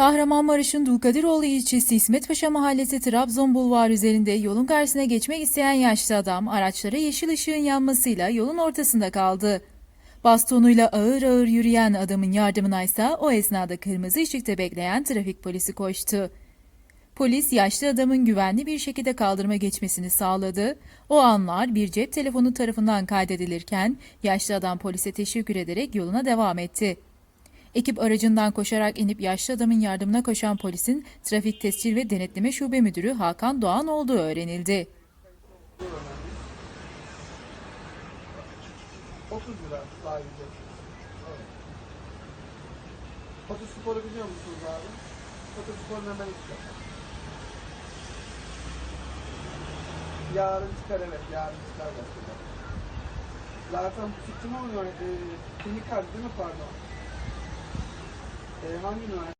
Kahramanmaraş'ın Dulkadiroğlu ilçesi İsmetpaşa Mahallesi Trabzon Bulvarı üzerinde yolun karşısına geçmek isteyen yaşlı adam araçlara yeşil ışığın yanmasıyla yolun ortasında kaldı. Bastonuyla ağır ağır yürüyen adamın yardımına ise o esnada kırmızı ışıkta bekleyen trafik polisi koştu. Polis yaşlı adamın güvenli bir şekilde kaldırıma geçmesini sağladı. O anlar bir cep telefonu tarafından kaydedilirken yaşlı adam polise teşekkür ederek yoluna devam etti. Ekip aracından koşarak inip yaşlı adamın yardımına koşan polisin trafik tescil ve denetleme şube müdürü Hakan Doğan olduğu öğrenildi. 30 lira sadece. Evet. Fotosporu biliyor musunuz abi? Fotosporun hemen üstü. Yarın çıkar evet, yarın çıkar. Zaten bu fikrim olmuyor. E, klinik değil mi pardon? E, hangi üniversite?